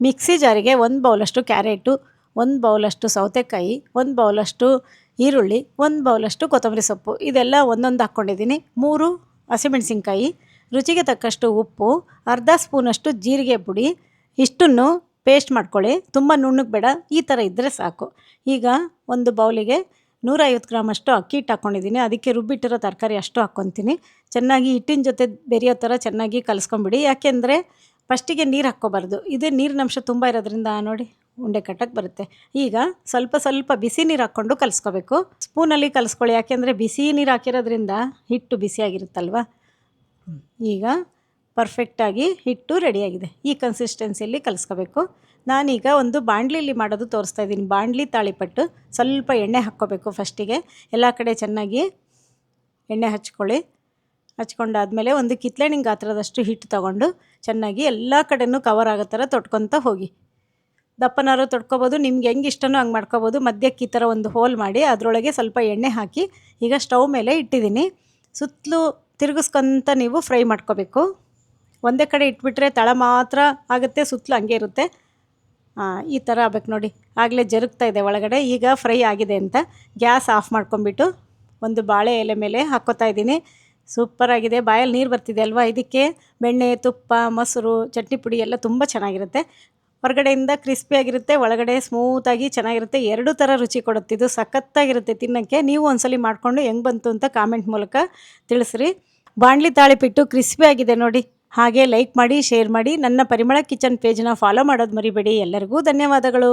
Mixie ಜಾರಿಗೆ ಒಂದು ಬೌಲಷ್ಟು carrot, ಒಂದು ಬೌಲಷ್ಟು ಸೌತೆಕಾಯಿ, ಒಂದು ಬೌಲಷ್ಟು ಈರುಳ್ಳಿ, ಒಂದು ಬೌಲಷ್ಟು ಕೊತ್ತಂಬರಿ ಸೊಪ್ಪು. ಇದೆಲ್ಲ ಒಂದೊಂದು ಹಾಕ್ಕೊಂಡಿದ್ದೀನಿ. ಮೂರು ಹಸಿಮೆಣಸಿನ್ಕಾಯಿ, ರುಚಿಗೆ ತಕ್ಕಷ್ಟು ಉಪ್ಪು, ಅರ್ಧ ಸ್ಪೂನಷ್ಟು ಜೀರಿಗೆ ಪುಡಿ. ಇಷ್ಟನ್ನು ಪೇಸ್ಟ್ ಮಾಡ್ಕೊಳ್ಳಿ. ತುಂಬ ನುಣ್ಣಗೆ ಬೇಡ, ಈ ಥರ ಇದ್ದರೆ ಸಾಕು. ಈಗ ಒಂದು ಬೌಲಿಗೆ ನೂರೈವತ್ತು ಗ್ರಾಮಷ್ಟು ಅಕ್ಕಿ ಹಿಟ್ಟು ಹಾಕ್ಕೊಂಡಿದ್ದೀನಿ. ಅದಕ್ಕೆ ರುಬ್ಬಿಟ್ಟಿರೋ ತರಕಾರಿ ಅಷ್ಟು ಹಾಕ್ಕೊತೀನಿ. ಚೆನ್ನಾಗಿ ಹಿಟ್ಟಿನ ಜೊತೆ ಬೆರೆಯೋ ಥರ ಚೆನ್ನಾಗಿ ಕಲಸ್ಕೊಂಬಿಡಿ. ಯಾಕೆಂದರೆ ಫಸ್ಟಿಗೆ ನೀರು ಹಾಕ್ಕೋಬಾರ್ದು. ಇದೇ ನೀರಿನ ಅಂಶ ತುಂಬ ಇರೋದ್ರಿಂದ ನೋಡಿ ಉಂಡೆ ಕಟ್ಟಕ್ಕೆ ಬರುತ್ತೆ. ಈಗ ಸ್ವಲ್ಪ ಸ್ವಲ್ಪ ಬಿಸಿ ನೀರು ಹಾಕ್ಕೊಂಡು ಕಲಿಸ್ಕೋಬೇಕು. ಸ್ಪೂನಲ್ಲಿ ಕಲಿಸ್ಕೊಳ್ಳಿ. ಯಾಕೆಂದರೆ ಬಿಸಿ ನೀರು ಹಾಕಿರೋದ್ರಿಂದ ಹಿಟ್ಟು ಬಿಸಿಯಾಗಿರುತ್ತಲ್ವ. ಈಗ ಪರ್ಫೆಕ್ಟಾಗಿ ಹಿಟ್ಟು ರೆಡಿಯಾಗಿದೆ ಈ ಕನ್ಸಿಸ್ಟೆನ್ಸಿಯಲ್ಲಿ ಕಲಿಸ್ಕೋಬೇಕು. ನಾನೀಗ ಒಂದು ಬಾಣಲಿಲಿ ಮಾಡೋದು ತೋರಿಸ್ತಾ ಇದ್ದೀನಿ. ಬಾಂಡ್ಲಿ ತಾಳಿಪಟ್ಟು ಸ್ವಲ್ಪ ಎಣ್ಣೆ ಹಾಕ್ಕೋಬೇಕು ಫಸ್ಟಿಗೆ. ಎಲ್ಲ ಕಡೆ ಚೆನ್ನಾಗಿ ಎಣ್ಣೆ ಹಚ್ಕೊಳ್ಳಿ. ಹಚ್ಕೊಂಡಾದ್ಮೇಲೆ ಒಂದು ಕಿತ್ಳೆಣಿನ ಗಾತ್ರದಷ್ಟು ಹಿಟ್ಟು ತಗೊಂಡು ಚೆನ್ನಾಗಿ ಎಲ್ಲ ಕಡೆನೂ ಕವರ್ ಆಗೋ ಥರ ತೊಟ್ಕೊತ ಹೋಗಿ. ದಪ್ಪನಾರು ತೊಟ್ಕೊಬೋದು, ನಿಮ್ಗೆ ಹೆಂಗೆ ಇಷ್ಟನೋ ಹಂಗೆ ಮಾಡ್ಕೊಬೋದು. ಮಧ್ಯಕ್ಕೆ ಈ ಥರ ಒಂದು ಹೋಲ್ ಮಾಡಿ ಅದರೊಳಗೆ ಸ್ವಲ್ಪ ಎಣ್ಣೆ ಹಾಕಿ ಈಗ ಸ್ಟವ್ ಮೇಲೆ ಇಟ್ಟಿದ್ದೀನಿ. ಸುತ್ತಲೂ ತಿರುಗಿಸ್ಕೊಂತ ನೀವು ಫ್ರೈ ಮಾಡ್ಕೋಬೇಕು. ಒಂದೇ ಕಡೆ ಇಟ್ಬಿಟ್ರೆ ತಳ ಮಾತ್ರ ಆಗುತ್ತೆ, ಸುತ್ತಲೂ ಹಂಗೆ ಇರುತ್ತೆ. ಈ ಥರ ಆಗ್ಬೇಕು ನೋಡಿ. ಆಗಲೇ ಜರುಗ್ತಾ ಇದೆ ಒಳಗಡೆ. ಈಗ ಫ್ರೈ ಆಗಿದೆ ಅಂತ ಗ್ಯಾಸ್ ಆಫ್ ಮಾಡ್ಕೊಂಬಿಟ್ಟು ಒಂದು ಬಾಳೆ ಎಲೆ ಮೇಲೆ ಹಾಕ್ಕೋತಾ ಇದ್ದೀನಿ. ಸೂಪರಾಗಿದೆ ಬಾಯಲ್ಲಿ ನೀರು ಬರ್ತಿದೆ ಅಲ್ವಾ? ಇದಕ್ಕೆ ಬೆಣ್ಣೆ, ತುಪ್ಪ, ಮೊಸರು, ಚಟ್ನಿ ಪುಡಿ ಎಲ್ಲ ತುಂಬ ಚೆನ್ನಾಗಿರುತ್ತೆ. ಹೊರಗಡೆಯಿಂದ ಕ್ರಿಸ್ಪಿಯಾಗಿರುತ್ತೆ ಒಳಗಡೆ ಸ್ಮೂತಾಗಿ ಚೆನ್ನಾಗಿರುತ್ತೆ. ಎರಡು ಥರ ರುಚಿ ಕೊಡುತ್ತೆ. ಇದು ಸಖತ್ತಾಗಿರುತ್ತೆ ತಿನ್ನೋಕ್ಕೆ. ನೀವು ಒಂದ್ಸಲಿ ಮಾಡಿಕೊಂಡು ಹೆಂಗೆ ಬಂತು ಅಂತ ಕಾಮೆಂಟ್ ಮೂಲಕ ತಿಳಿಸ್ರಿ. ಬಾಣಲಿ ತಾಳಿಪಿಟ್ಟು ಕ್ರಿಸ್ಪಿ ಆಗಿದೆ ನೋಡಿ. ಹಾಗೆ ಲೈಕ್ ಮಾಡಿ ಶೇರ್ ಮಾಡಿ. ನನ್ನ ಪರಿಮಳ ಕಿಚನ್ ಪೇಜ್ನ ಫಾಲೋ ಮಾಡೋದು ಮರಿಬೇಡಿ. ಎಲ್ಲರಿಗೂ ಧನ್ಯವಾದಗಳು.